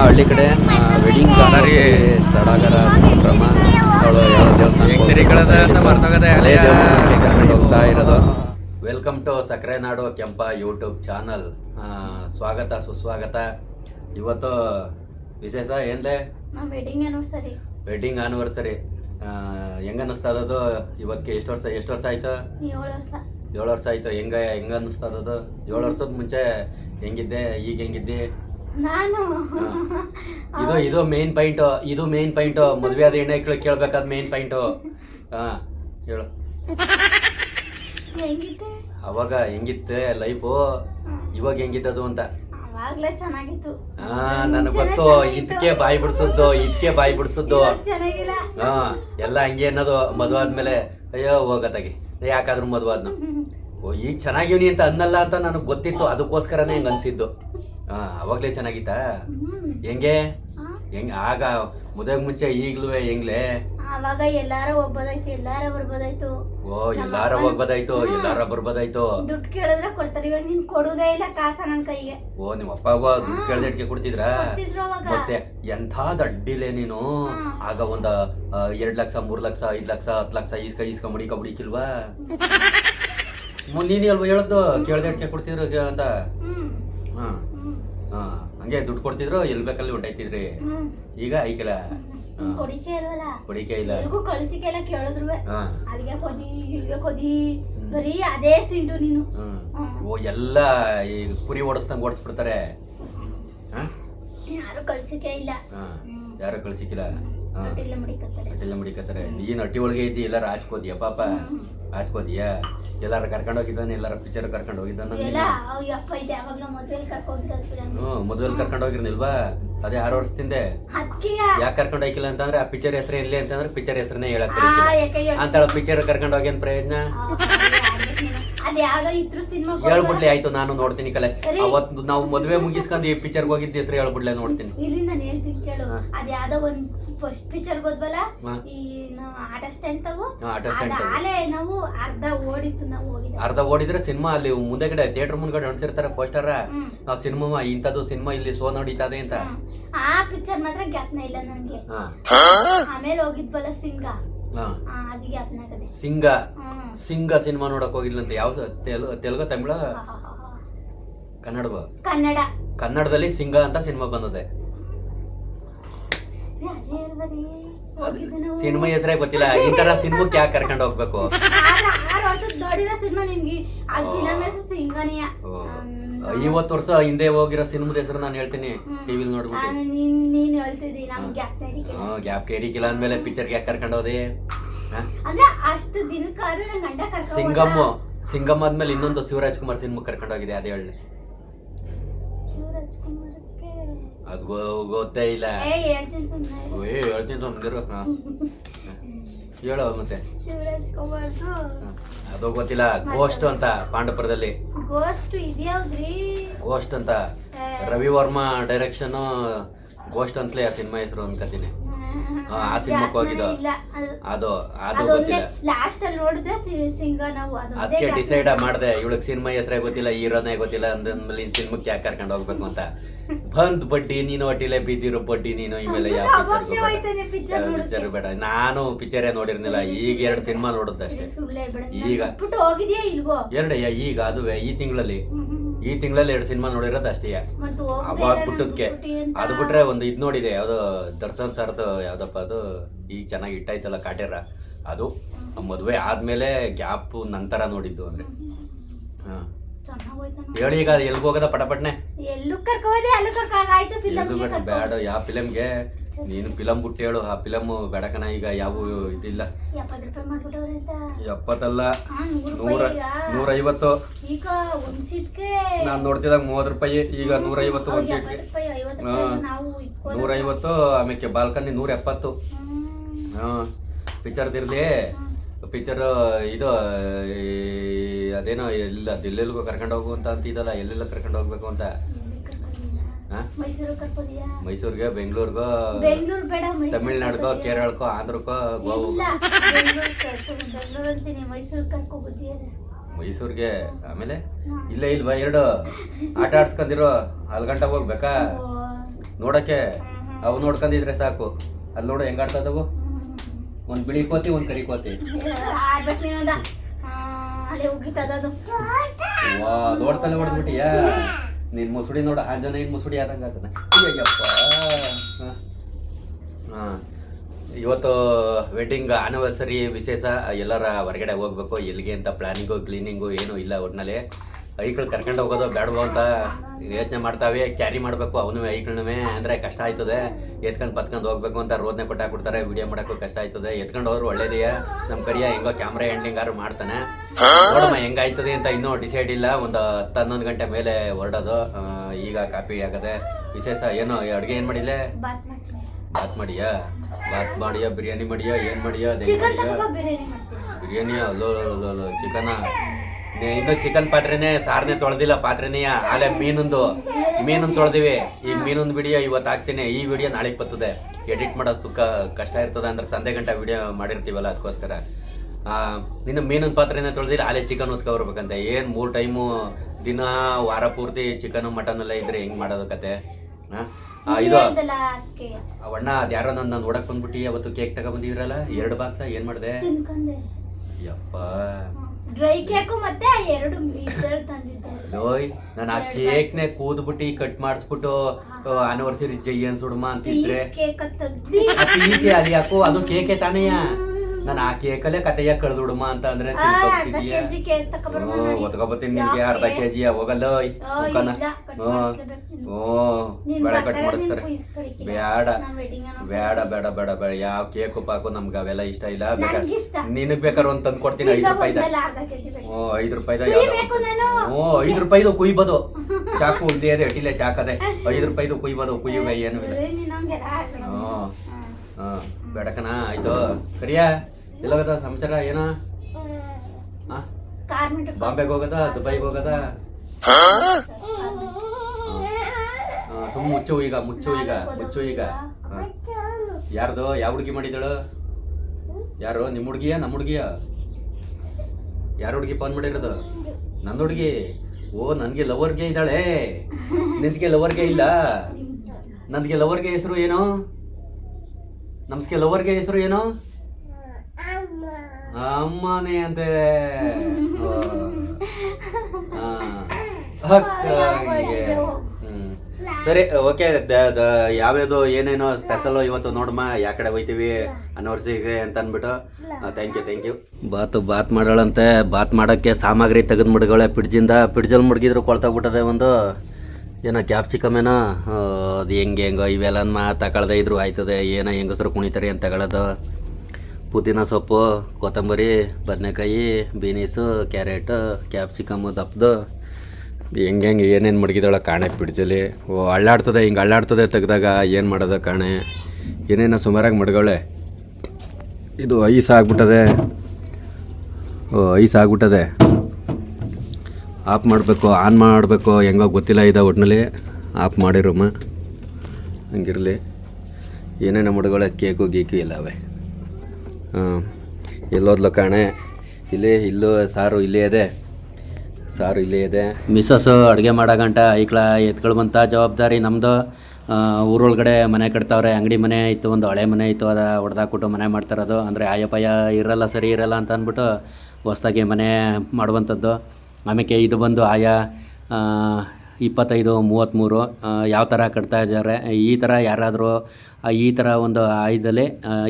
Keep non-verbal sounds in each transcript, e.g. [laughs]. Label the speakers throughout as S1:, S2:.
S1: ಹಳ್ಳಿ ಕಡೆ ವೆಡ್ಡಿಂಗ್ ಸಡಗರ ಸಂಭ್ರಮ. ಅವಳು ಯಾವ ದೇವಸ್ಥಾನಕ್ಕೆ
S2: ತಿರುಗಳದ ಅಂತ ಮರ್ತೋಗದೆ
S1: ಹಳೆ ಕರ್ಕೊಂಡು ಹೋಗ್ತಾ ಇರೋದು. ವೆಲ್ಕಮ್ ಟು ಸಕ್ಕರೆ ನಾಡು ಕೆಂಪ ಯೂಟ್ಯೂಬ್ ಚಾನಲ್ ಸ್ವಾಗತ ಸುಸ್ವಾಗತ. ಇವತ್ತು ವಿಶೇಷ ಏನ್ಲೇ?
S3: ವೆಡ್ಡಿಂಗ್ ಆನಿವರ್ಸರಿ
S1: ವೆಡ್ಡಿಂಗ್ ಆನಿವರ್ಸರಿ ಹೆಂಗ ಅನ್ನಿಸ್ತದದು ಇವತ್ತಿಗೆ ಎಷ್ಟು ವರ್ಷ ಎಷ್ಟು ವರ್ಷ ಆಯ್ತು?
S3: ಏಳು ವರ್ಷ.
S1: ಏಳು ವರ್ಷ ಆಯ್ತು. ಹೆಂಗ ಹೆಂಗ ಅನ್ನಿಸ್ತದದು ಏಳು ವರ್ಷದ ಮುಂಚೆ ಹೆಂಗಿದ್ದೆ? ಈಗ ಹೆಂಗಿದ್ದಿ?
S3: ನಾನು.
S1: ಇದು ಇದು ಮೇನ್ ಪಾಯಿಂಟ್ ಇದು ಮೇನ್ ಪಾಯಿಂಟ್ ಮದುವೆ ಆದ ಹೆಣ್ಣು ಕೇಳ್ಬೇಕಾದ ಮೇನ್ ಪಾಯಿಂಟ್ ಹಾ ಹೇಳು. ಅವಾಗ ಹೆಂಗಿತ್ತೆ ಲೈಫು ಇವಾಗ ಹೆಂಗಿದ್ದದು ಅಂತ?
S3: ಆಗ್ಲೇ ಚೆನ್ನಾಗಿತ್ತು.
S1: ಹಾ ನನಗೆ ಗೊತ್ತು. ಇದಕ್ಕೆ ಬಾಯಿ ಬಿಡಿಸಿದ್ದು ಇದಕ್ಕೆ ಬಾಯಿ ಬಿಡಿಸಿದ್ದು. ಹಾ ಎಲ್ಲ ಹಂಗೆ ಅನ್ನೋದು ಮದುವೆ ಆದ್ಮೇಲೆ ಅಯ್ಯೋ ಹೋಗತ್ತಾಗಿ. ಯಾಕಾದ್ರೂ ಮದುವೆ ಆದ್ನು. ಓ ಈಗ ಚೆನ್ನಾಗಿವ್ನಿ ಅಂತ ಅನ್ನಲ್ಲ ಅಂತ ನನಗೆ ಗೊತ್ತಿತ್ತು. ಅದಕ್ಕೋಸ್ಕರನೇ ಹಿಂಗೆ ಅನ್ಸಿದ್ದು. ಹಾ ಅವಾಗ್ಲೇ ಚೆನ್ನಾಗಿತ್ತಾ. ಹೆಂಗೆ? ಹೆಂಗ್ ಆಗ ಮುದಕ್ ಮುಂಚೆ ಈಗ್ಲೂ ಹೆಂಗ್ಲೇ?
S3: ಅವಾಗ ಎಲ್ಲಾರ ಹೋಗ್ಬೋದಾಯ್ತು ಎಲ್ಲಾರ ಬರ್ಬೋದಾಯ್ತು.
S1: ಓ ಎಲ್ಲಾರ ಹೋಗ್ಬೋದಾಯ್ತು ಎಲ್ಲಾರ ಬರ್ಬೋದಾಯ್ತು.
S3: ದುಡ್ಡು ಕೇಳಿದ್ರೆ ಕೊಡ್ತಾರೆ ಇವಾಗ ನೀನ್ ಕೊಡುದೇ ಇಲ್ಲ ಕಾಸ ನನ್ ಕೈಗೆ.
S1: ಓ ನಿಮ್ಮ ಅಪ್ಪ ಅವ್ವ ದುಡ್ಡು ಕೇಳ್ದಿಟ್ಕೆ ಕೊಡ್ತಿದ್ರಾ? ಮತ್ತೆ ಎಂಥ ದಡ್ಡಿಲೆ ನೀನು? ಆಗ ಒಂದ ಎರಡ್ ಲಕ್ಷ ಮೂರ್ ಲಕ್ಷ ಐದ್ ಲಕ್ಷ ಹತ್ತು ಲಕ್ಷ ಈಸ್ಕ ಈಸ್ಕ ಮುಡಿ ಕಬಡಿಕಿಲ್ವಾ ನೀನು ಅಲ್ವಾ ಹೇಳದ್ದು ಕೊಡ್ತಿದ್ರು ಅಂತ. ಹಾ. ಹಾ. ಹಂಗೆ ದುಡ್ಡು ಕೊಡ್ತಿದ್ರು ಎಲ್ ಬೇಕಲ್ಲಿ ಹೊಂಟೈತಿದ್ರಿ ಈಗ ಐಕಲ್ಲ.
S3: ಕೊಡಿಕೆ ಇಲ್ವಲ್ಲ
S1: ಕೊಡಿಕೆ ಇಲ್ಲ.
S3: ಎಲ್ಗೂ ಕಳ್ಸಿಕೆ ಎಲ್ಲ ಕೇಳಿದ್ರು ಅಲ್ಲಿಗೆ ಕೊದಿ ಇಲ್ಲಿಗೆ ಕೊದಿ ಬರೀ ಅದೇ ಸಿಂಡು ನೀನು.
S1: ಓ ಎಲ್ಲ ಈ ಕುರಿ ಓಡಿಸ್ದಂಗ್ ಓಡಿಸ್ಬಿಡ್ತಾರೆ.
S3: ಯಾರು ಕಳ್ಸಿಕೆ ಇಲ್ಲ.
S1: ಯಾರು
S3: ಮಡಿಕತ್ತಾರೆ.
S1: ಅಟ್ಟೆಲ್ಲ ಮಡಿಕತ್ತಾರೆ. ನೀನ್ ಅಟ್ಟಿ ಒಳಗೆ ಇದ್ದಿ ಎಲ್ಲ ರಾಜ್ಕೋದಿಯ ಪಾಪ ಹಾಚ್ಕೋದಿಯ ಎಲ್ಲಾರು ಕರ್ಕೊಂಡು ಹೋಗಿದ್ದಾನೆ ಎಲ್ಲಾರ ಪಿಕ್ಚರ್ ಕರ್ಕೊಂಡು ಹೋಗಿದ್ದಾನೆ
S3: ಮದ್ವೆಲಿ
S1: ಹ್ಮ್ ಮದುವೆಲಿ ಕರ್ಕೊಂಡು ಹೋಗಿರ್ನಿಲ್ವಾ ಅದೇ ಆರು ವರ್ಷದಿಂದ. ಯಾಕೆ ಕರ್ಕೊಂಡು ಹೋಗಿಲ್ಲ ಅಂತಂದ್ರೆ ಆ ಪಿಕ್ಚರ್ ಹೆಸರು ಎಲ್ಲಿ ಅಂತಂದ್ರೆ ಪಿಕ್ಚರ್ ಹೆಸರನ್ನೇ ಹೇಳಕ್
S3: ಆ ಯಾಕೆ ಹೇಳ್-
S1: ಅಂತ ಪಿಕ್ಚರ್ ಕರ್ಕೊಂಡು ಹೋಗ್ಯನ್ ಪ್ರಯೋಜನ? ಹೇಳ್ಬಿಡ್ಲಿ ಆಯ್ತು ನಾನು ನೋಡ್ತೀನಿ ಕಲೆ. ಅವತ್ತು ನಾವು ಮದುವೆ ಮುಗಿಸ್ಕೊಂಡು ಈ ಪಿಕ್ಚರ್ ಹೋಗಿದ್ದ ಹೆಸರು ಹೇಳ್ಬಿಡ್ಲೆ ನೋಡ್ತೀನಿ.
S3: ಫಸ್ಟ್ ಪಿಕ್ಚರ್ ಹೋದ್ವಲ್ಲ?
S1: ಹಾ.
S3: ಈ ನಾವು ಆಟ ಸ್ಟ್ಯಾಂಡ್ ತಾವು
S1: ಹಾ, ಆಟ stand ತಾವು.
S3: ಅದಾಲೆ ನಾವು ಅರ್ಧ ಓಡಿತ್ತು ನಾವು ಹೋಗಿದ್ದ
S1: ಅರ್ಧ ಓಡಿದ್ರೆ ಸಿನಿಮಾ ಅಲ್ಲಿ ಮುಂದೆಗಡೆ ಥಿಯೇಟರ್ ಮುಂದ್ಗಡೆ ನಡ್ಸಿರ್ತಾರ ಪೋಸ್ಟರ್
S3: ಹ್ಮ್.
S1: ನಾವು ಸಿನಿಮಾ ಇಂಥದ್ದು ಸಿನಿಮಾ ಇಲ್ಲಿ ಸೋ ನಡೀತದೆ ಅಂತ.
S3: ಹ್ಮ್. ಆ ಪಿಕ್ಚರ್ ಮಾತ್ರ ಜ್ಞಾಪನ ಇಲ್ಲ ನನ್ಗೆ.
S1: ಹಾ.
S3: ಆಮೇಲೆ ಹೋಗಿದ್ವಲ್ಲ ಸಿಂಗ.
S1: ಹಾ.
S3: ಆ, ಅದು ಜ್ಞಾಪನ ಆಗದೆ.
S1: ಸಿಂಗ.
S3: ಹ್ಮ್.
S1: ಸಿಂಗ ಸಿನಿಮಾ ನೋಡಕ್ ಹೋಗಿಲ್ಲಂತೆ ಯಾವ ಸ- ತೆಲು- ತೆಲುಗು ತಮಿಳ? ಕನ್ನಡ
S3: ಕನ್ನಡ.
S1: ಕನ್ನಡದಲ್ಲಿ ಸಿಂಗ ಅಂತ ಸಿನಿಮಾ ಬಂದದೆ. ಸಿನಿಮಾ ಹೆಸರೇ ಗೊತ್ತಿಲ್ಲ. ಈ ತರ ಸಿನಿಮಾಕ್ಕೆ ಯಾಕೆ ಕರ್ಕೊಂಡು ಹೋಗ್ಬೇಕು? [laughs] ಐವತ್ತು ವರ್ಷ ಹಿಂದೆ ಹೋಗಿರೋ ಸಿನಿಮಾದ ಹೆಸರು ನಾನು ಹೇಳ್ತೀನಿ. ಟಿವಿಲಿ ನೋಡ್ಬಿಟ್ಟು. ಗ್ಯಾಪ್ ಕೇರಿಕಿಲ್ಲ ಅಂದ್ಮೇಲೆ ಪಿಕ್ಚರ್ಗೆ ಯಾಕೆ ಕರ್ಕೊಂಡು ಹೋದೆ? ಸಿಂಗಮ್ಮ. ಸಿಂಗಮ್ಮ ಆದ್ಮೇಲೆ ಇನ್ನೊಂದು ಶಿವರಾಜ್ ಕುಮಾರ್ ಸಿನಿಮಾ ಕರ್ಕೊಂಡು ಹೋಗಿದೆ ಅದೇ ಹೇಳಿ. ಅದು ಗೊತ್ತೇ ಇಲ್ಲ
S3: ಏ ಹೇಳ್ತೀನಿ ಸುಮ್ಮನೆ
S1: ಏ ಹೇಳ್ತೀನಿ ಸುಮ್ನಿರು. ಹಾ ಹೇಳು ಮತ್ತೆ
S3: ಶಿವರಾಜ್ ಕುಮಾರ್ದು
S1: ಹಾ. ಅದು ಗೊತ್ತಿಲ್ಲ ಗೋಸ್ಟ್ ಅಂತ ಪಾಂಡಪುರದಲ್ಲಿ
S3: ಗೋಸ್ಟ್ ಇದ್ಯಾವ್ದ್ರಿ
S1: ಗೋಸ್ಟ್ ಅಂತ ರವಿ ವರ್ಮಾ ಡೈರೆಕ್ಷನ್ ಗೋಸ್ಟ್ ಅಂತಲೇ ಆ ಸಿನಿಮಾ ಹೆಸರು ಅನ್ಕೋತೀನಿ ಆ ಸಿನಿಮಾಕ್ಕೆ ಹೋಗಿದ್ದು.
S3: ಅದು
S1: ಅದು ಗೊತ್ತಿಲ್ಲ
S3: ಲಾಸ್ಟ್ ಅಲ್ಲಿ ನೋಡಿದ್ರೆ ಸಿಂಗ ನಾವು
S1: ಅದಕ್ಕೆ ಡಿಸೈಡ್. ಮಾಡಿದೆ ಇವಳಿಗೆ ಸಿನಿಮಾ ಹೆಸರೇ ಗೊತ್ತಿಲ್ಲ ಹೀರೋನೇ ಗೊತ್ತಿಲ್ಲ ಅಂದ್ಮೇಲೆ ಇನ್ ಸಿನಿಮಾಕ್ಕೆ ಯಾಕೆ ಕರ್ಕೊಂಡು ಹೋಗ್ಬೇಕು ಅಂತ ಬಂದ್ ಬಡ್ಡಿ ನೀನು ಒಟ್ಟಿಲೆ ಬಿದ್ದಿರೋ ಬಡ್ಡಿ ನೀನು ಇಮೇಲೆ ಯಾವ. ಪಿಕ್ಚರ್ ಬೇಡ ನಾನು ಪಿಕ್ಚರೇ ನೋಡಿರ್ನಿಲ್ಲ ಈಗ ಎರಡು ಸಿನಿಮಾ
S3: ನೋಡುತ್ತೆ ಅಷ್ಟೇ
S1: ಈಗ. ಎರಡಯ್ಯ ಈಗ ಅದುವೆ ಈ ತಿಂಗಳಲ್ಲಿ. ಈ ತಿಂಗಳಲ್ಲಿ ಎರಡು ಸಿನಿಮಾ ನೋಡಿರೋದು ಅಷ್ಟೇ ಅವಾಗ
S3: ಇಲ್ಲ
S1: ಬಿಟ್ಟದ್ಕೆ.
S3: ನನ್ ಬಿಟ್ಟಿ ಅಂತ.
S1: ಅದು ಬಿಟ್ರೆ ಒಂದು ಇದು ನೋಡಿದೆ ಯಾವ್ದೋ ದರ್ಶನ್ ಸರ್ದು ಯಾವ್ದಪ್ಪ ಅದು ಈಗ ಚೆನ್ನಾಗಿ ಇಟ್ಟಾಯ್ತಲ್ಲ ಕಾಟೇರ. ಅದು ಮದುವೆ ಆದ್ಮೇಲೆ ಗ್ಯಾಪ್ ನಂತರ ನೋಡಿದ್ದು ಅಂದ್ರೆ. ಹಾ. ಹೇಳಿ ಈಗ ಎಲ್ಗ್ ಹೋಗದ ಪಟಪಟ್ನೆ?
S3: ಎಲ್ಲೂ ಕರ್ಕೋದೆ? ಅಲ್ಲೂ ಕರ್ಕಾಗಾಯ್ತು ಫಿಲಮ್
S1: ಎಲ್ಗೂ ಬೇಡ ಬೇಡ ಯಾವ ಫಿಲಮ್ಗೆ ನೀನು ಫಿಲಮ್ ಬಿಟ್ಟು ಹೇಳು ಆ ಫಿಲಮ್ ಬೇಡಕನ ಈಗ ಯಾವ ಇದಿಲ್ಲ.
S3: ಎಪ್ಪತ್ತು ರೂಪಾಯಿ ಮಾಡ್ಬಿಟ್ಟವ್ರೆ ಅಂತ
S1: ಎಪ್ಪತ್ತಲ್ಲ?
S3: ಹಾ, ನೂರು
S1: ನೂರ
S3: ರೂಪಾಯಿ ಈಗ.
S1: ನೂರೈವತ್ತು.
S3: ಈಗ ಒಂದ್ ಸೀಟ್ಗೆ
S1: ನಾನ್ ನೋಡ್ತಿದಾಗ ಮೂವತ್ತು ರೂಪಾಯಿ ಈಗ ನೂರೈವತ್ತು ಒಂದ್ ಸೀಟ್ಗೆ
S3: ಎಪ್ಪತ್ತು ರೂಪಾಯಿ ಐವತ್ತು
S1: ಹಾ.
S3: ನಾವು ಇಟ್ಕೊಳ್ಳೋದು.
S1: ನೂರೈವತ್ತು ಆಮೇಲೆ ಬಾಲ್ಕನಿ ನೂರ ಎಪ್ಪತ್ತು
S3: ಹ್ಮ್.
S1: ಪಿಕ್ಚರ್ ಪಿಕ್ಚರ್ದಿರ್ಲಿ ಪಿಕ್ಚರ್ ಇದು ಈ ಅದೇನೋ ಎಲ್ಲ ಎಲ್ಲೆಲ್ಲಿಗೂ ಕರ್ಕೊಂಡು ಹೋಗು ಅಂತ ಅಂತಿದ್ದಲ್ಲ ಎಲ್ಲೆಲ್ಲ ಕರ್ಕೊಂಡು ಹೋಗ್ಬೇಕು ಅಂತ? ಮೈಸೂರಿಗೆ ಬೆಂಗಳೂರಿಗೋ ತಮಿಳ್ನಾಡ್ಗೋ ಕೇರಳಕ್ಕೋ ಆಂಧ್ರಕ್ಕೋ ಮೈಸೂರ್ಗೆ ಆಮೇಲೆ? ಇಲ್ಲ ಇಲ್ವಾ ಎರಡು ಆಟ ಆಡ್ಸ್ಕೊಂಡಿರೋ ಅಲ್ಲಿ ಗಂಟ ಹೋಗ್ಬೇಕಾ ನೋಡಕ್ಕೆ? ಅವು ನೋಡ್ಕೊಂಡಿದ್ರೆ ಸಾಕು. ಅಲ್ಲಿ ನೋಡು ಹೆಂಗಾಡ್ತದವು ಒಂದ್ ಬಿಳಿ ಕೋತಿ ಒಂದ್ ಕರಿ ಕೋತಿ.
S3: ಉಗಿತದ ಅದು.
S1: ವಾ ನೋಡ್ತಲೇ ಹೊಡೆದ್ಬಿಟ್ಟಿಯಾ? ನಿನ್ ಮುಸುಡಿ ನೋಡ, ಆಂಜನೇಯನ್ ಮುಸುಡಿ ಆದಂಗ ಆಗ್ತದೆ. ಅಯ್ಯಪ್ಪ ಇವತ್ತು ವೆಡ್ಡಿಂಗ್ ಆನಿವರ್ಸರಿ ವಿಶೇಷ, ಎಲ್ಲರ ಹೊರಗಡೆ ಹೋಗ್ಬೇಕು. ಎಲ್ಲಿಗೆ ಅಂತ ಪ್ಲಾನಿಂಗು ಕ್ಲೀನಿಂಗು ಏನು ಇಲ್ಲ ಒಟ್ನಲ್ಲಿ. ಐಗಳು ಕರ್ಕೊಂಡು ಹೋಗೋದು ಬೇಡವೋ ಅಂತ ಯೋಚನೆ ಮಾಡ್ತಾವೆ. ಕ್ಯಾರಿ ಮಾಡಬೇಕು ಅವನು ಐಗಳನ್ನವೇ ಅಂದರೆ ಕಷ್ಟ ಆಯ್ತದೆ. ಎತ್ಕೊಂಡು ಪತ್ಕೊಂಡು ಹೋಗ್ಬೇಕು ಅಂತ ರೋದನೆ ಕೊಟ್ಟಾಕ್ಬಿಡ್ತಾರೆ ವಿಡಿಯೋ ಮಾಡೋಕ್ಕೂ ಕಷ್ಟ ಆಯ್ತದೆ. ಎತ್ಕೊಂಡು ಹೋದ್ರು ಒಳ್ಳೇದೆಯಾ. ನಮ್ಮ ಕರಿಯ ಹೆಂಗೋ ಕ್ಯಾಮ್ರಾ ಎಂಡಿಂಗಾರು ಮಾಡ್ತಾನೆ. ನೋಡಮ್ಮ ಹೆಂಗಾಯ್ತದೆ ಅಂತ ಇನ್ನೂ ಡಿಸೈಡ್ ಇಲ್ಲ. ಒಂದು ಹತ್ತು ಹನ್ನೊಂದು ಗಂಟೆ ಮೇಲೆ ಹೊರಡೋದು. ಆ, ಈಗ ಕಾಪಿ ಆಗದೆ. ವಿಶೇಷ ಏನು ಅಡುಗೆ ಏನು ಮಾಡಿಲ್ಲ
S3: ಬಾತ್
S1: ಮಾಡಿಯಾ? ಬಾತ್ ಮಾಡಿಯಾ ಬಿರಿಯಾನಿ ಮಾಡಿಯಾ ಏನು ಮಾಡಿಯಾ
S3: ಬಿರಿಯಾನಿ
S1: ಬಿರಿಯಾನಿ ಅಲ್ಲೋ ಅಲ್ಲೋ ಚಿಕನ? ಇನ್ನು ಚಿಕನ್ ಪಾತ್ರೆನೇ ಸಾರನೇ ತೊಳೆದಿಲ್ಲ ಪಾತ್ರೆನೇ ಆಲೆ ಮೀನೊಂದು. ಮೀನೊಂದು ತೊಳೆದಿವಿ. ಈ ಮೀನೊಂದು ವಿಡಿಯೋ ಇವತ್ತು ಹಾಕ್ತೀನಿ. ಈ ವಿಡಿಯೋ ನಾಳೆ ಬರ್ತದೆ. ಎಡಿಟ್ ಮಾಡೋದು ಸುಖ ಕಷ್ಟ ಇರ್ತದೆ ಅಂದ್ರೆ ಸಂಧೆ ಗಂಟೆ ವಿಡಿಯೋ ಮಾಡಿರ್ತೀವಲ್ಲ ಅದಕ್ಕೋಸ್ಕರ ಇನ್ನು ಮೀನೊಂದು ಮೀನಿನ ಪಾತ್ರೆನೇ ತೊಳೆದಿಲ್ಲ ಆಲೆ ಚಿಕನ್ ಹೊತ್ಕೊಬರ್ಬೇಕಂತೆ. ಏನು ಮೂರು ಟೈಮು ದಿನ ವಾರ ಪೂರ್ತಿ ಚಿಕನ್ ಮಟನ್ ಎಲ್ಲ ಇದ್ರೆ ಹೆಂಗ್ ಮಾಡೋದು ಕತೆ? ಇದು ಅವಣ್ಣ ಅದ್ಯಾರೋ ನನ್ನ ನಾನು ನೋಡಕ್ ಬಂದ್ಬಿಟ್ಟು ಅವತ್ತು ಕೇಕ್ ತಗೊಂಡ್ಬಂದಿದ್ರಲ್ಲ ಎರಡು ಬಾಕ್ಸ ಏನ್ ಮಾಡಿದೆ? ಯಪ್ಪ.
S3: ಡ್ರೈ ಕೇಕು ಮತ್ತೆ ಆ ಎರಡು ಇದ್ರಲ್ಲಿ ತಂದಿದ್ದೆ
S1: ಲೋಯ್ ನಾನು ಆ ಕೇಕ್ನೆ ಕೂದ್ಬಿಟ್ಟು ಕಟ್ ಮಾಡಿಸ್ಬಿಟ್ಟು ಆನಿವರ್ಸರಿ ಜೈ ಸುಡುಮ ಅಂತಿದ್ರೆ
S3: ಪೀಸ್ ಕೇಕ್ ತಂದಿ
S1: ಅದು ಯಾಕೋ ಅದು ಕೇಕೆ ತಾನೆಯ? ನಾನು ಆ ಕೇಕಲ್ಲೇ ಕತೆಯ ಕಳ್ದುಡುಮ ಅಂತ ಅಂದ್ರೆ
S3: ಕೇಕ್ ತಕೊಬರ್ಬೋದು ನೋಡಿ.
S1: ಒತ್ಕೊಬತ್ತೀನಿ ನಿನ್ಗೆ ಅರ್ಧ
S3: ಕೆ
S1: ಕೆಜಿ ಹೋಗಲ್ಲ ಓಯ್
S3: ಓ,
S1: ಮುಖನ. ಬೇಡ ಕಟ್ ಮಾಡಿಸ್ತಾರೆ. ಬೇಡ ಬೇಡ ಬೇಡ ಬೇಡ ಬೇಡ ಯಾವ ಕೇಕು ಪಾಕು ನಮ್ಗೆ ಅವೆಲ್ಲ ಇಷ್ಟ ಇಲ್ಲ. ಬೇಕಾದ್ರೆ. ನಿನಗ್ ಬೇಕಾದ್ರೆ ಒಂದು ತಂದು ಕೊಡ್ತೀನಿ ಐದು ರೂಪಾಯಿದ. ಓ. ಐದು ರೂಪಾಯಿದ. ಹ್ಞೂ ಐದು ರೂಪಾಯಿದು ಕುಯ್ಬೋದು. [laughs] ಚಾಕು ಇಲ್ದೇ ಇಟ್ಟಿಲ್ಲ ಅಟ್ಟಿಲೆ ಚಾಕದೆ ಐದು ರೂಪಾಯಿದು ಕುಯ್ಬೋದು ಕುಯ್ಯುವ ಏನು ಇಲ್ಲ. ಹ್ಞೂ
S3: ಹಾ.
S1: ಹಾಂ ಬೇಡಕನ ಆಯ್ತು. ಕರಿಯಾ ಎಲ್ಲೋಗದ ಸಂಚಾರ ಏನೋ? ಬಾಂಬೆಗೆ ಹೋಗದ ದುಬೈಗೆ ಹೋಗದ? ಸುಮ್ಮ ಮುಚ್ಚು ಈಗ ಮುಚ್ಚು ಈಗ ಮುಚ್ಚು ಈಗ. ಯಾರ್ದು? ಯಾವ ಹುಡುಗಿ ಮಾಡಿದಳು ಯಾರು? ನಿಮ್ಮ ಹುಡುಗಿಯ? ನಮ್ಮ ಹುಡುಗಿಯ? ಯಾರ ಹುಡುಗಿ ಫೋನ್ ಮಾಡಿರೋದು? ನನ್ನ ಹುಡುಗಿ. ಓ ನನಗೆ ಲವರ್ಗೆ ಇದ್ದಾಳೆ. ನಿನ್ಗೆ ಲವರ್ಗೆ ಇಲ್ಲ. ನನಗೆ ಲವರ್ಗೆ ಹೆಸರು ಏನು? ನಮ್ಗೆ ಲವರ್ಗೆ ಹೆಸರು ಏನು? ಅಮ್ಮನೇ ಅಂತೆ. ಓ. [laughs] ಸರಿ ಓಕೆ ಯಾವ್ಯಾವ್ದು ಏನೇನೋ ಸ್ಪೆಷಲ್ ಇವತ್ತು ನೋಡಮ್ಮ, ಯಾ ಕಡೆ ಹೋಯ್ತೀವಿ ಅನ್ನೋರ್ಸಿಗೆ ಅಂತ ಅಂದ್ಬಿಟ್ಟು thank you thank you bath bath ಮಾಡೋಳಂತೆ bath ಮಾಡೋಕ್ಕೆ ಸಾಮಗ್ರಿ ತೆಗೆದು ಮುಡ್ಗಳೆ ಪಿಡ್ಜಿಂದ ಪಿಡ್ಜಲ್ಲಿ ಮುಡ್ಗಿದ್ರು ಕೊಳ್ತೋಗ್ಬಿಟ್ಟದೆ ಒಂದು. ಏನೋ ಕ್ಯಾಪ್ಸಿಕಮ್ ಏನೋ ಅದು ಹೆಂಗೆ ಹೆಂಗೋ ಇವೆಲ್ಲ ಮಾ ತಗೊಳ್ದೆ ಇದ್ರು, ಆಯ್ತದೆ, ಏನೋ ಹೆಂಗಸರು ಕುಣಿತಾರೆ ಅಂತ ತಗೊಳ್ಳೋದು ಪುದೀನ ಸೊಪ್ಪು, ಕೊತ್ತಂಬರಿ, ಬದನೆಕಾಯಿ, ಬೀನೀಸು, ಕ್ಯಾರೆಟು ಕ್ಯಾಪ್ಸಿಕಮ್ಮು ದಪ್ಪದು ಹೆಂಗೆ ಹೆಂಗೆ ಏನೇನು ಮಡಗಿದಾಳ ಕಾಣೆ ಪಿಡ್ಜಲಿ ಓ, ಅಳ್ಳಾಡ್ತದೆ, ಹಿಂಗೆ ಅಳ್ಳಾಡ್ತದೆ ತೆಗ್ದಾಗ ಏನು ಮಾಡೋದ ಕಾಣೆ. ಏನೇನೋ ಸುಮಾರಾಗಿ ಮಡ್ಗಳೆ ಇದು ಐಸ್ ಆಗ್ಬಿಟ್ಟದೆ. ಓ, ಐಸ್ ಆಗ್ಬಿಟ್ಟದೆ. ಆಫ್ ಮಾಡಬೇಕು, ಆನ್ ಮಾಡಬೇಕು, ಹೆಂಗೋ ಗೊತ್ತಿಲ್ಲ ಇದೆ ಒಟ್ಟಿನಲ್ಲಿ ಆಫ್ ಮಾಡಿರಮ್ಮ ಹಂಗಿರಲಿ. ಏನೇನೋ ಮಡ್ಗಳೆ ಕೇಕು, ಗೀಕು ಇಲ್ಲವೆ ಹಾಂ ಎಲ್ಲೋದ್ಲು ಕಾಣೆ. ಇಲ್ಲಿ, ಇಲ್ಲೂ ಸಾರು ಇಲ್ಲೇ ಇದೆ. ಸಾರು ಇಲ್ಲೇ ಇದೆ. ಮಿಸಸ್ಸು ಅಡುಗೆ ಮಾಡಗಂಟ ಐಕ್ಳ ಎತ್ಕೊಳ್ಬಂತ ಜವಾಬ್ದಾರಿ ನಮ್ಮದು ಊರೊಳಗಡೆ ಮನೆ ಕಟ್ತಾವ್ರೆ, ಅಂಗಡಿ ಮನೆ ಇತ್ತು, ಒಂದು ಹಳೆ ಮನೆ ಇತ್ತು, ಅದ ಹೊಡೆದಾಕ್ಬಿಟ್ಟು ಮನೆ ಮಾಡ್ತಾರದು. ಅಂದರೆ ಆಯಪಾಯ ಇರಲ್ಲ ಸರಿ ಇರಲ್ಲ ಅಂತ ಅಂದ್ಬಿಟ್ಟು ಹೊಸ್ದಾಗಿ ಮನೆ ಮಾಡುವಂಥದ್ದು. ಆಮೇಲೆ ಇದು ಬಂದು ಆಯಾ ಇಪ್ಪತ್ತೈದು ಮೂವತ್ತ್ಮೂರು ಯಾವ ಥರ ಕಟ್ತಾ ಇದ್ದಾರೆ, ಈ ಥರ ಯಾರಾದರೂ ಈ ಥರ ಒಂದು ಆಯ್ದಲ್ಲಿ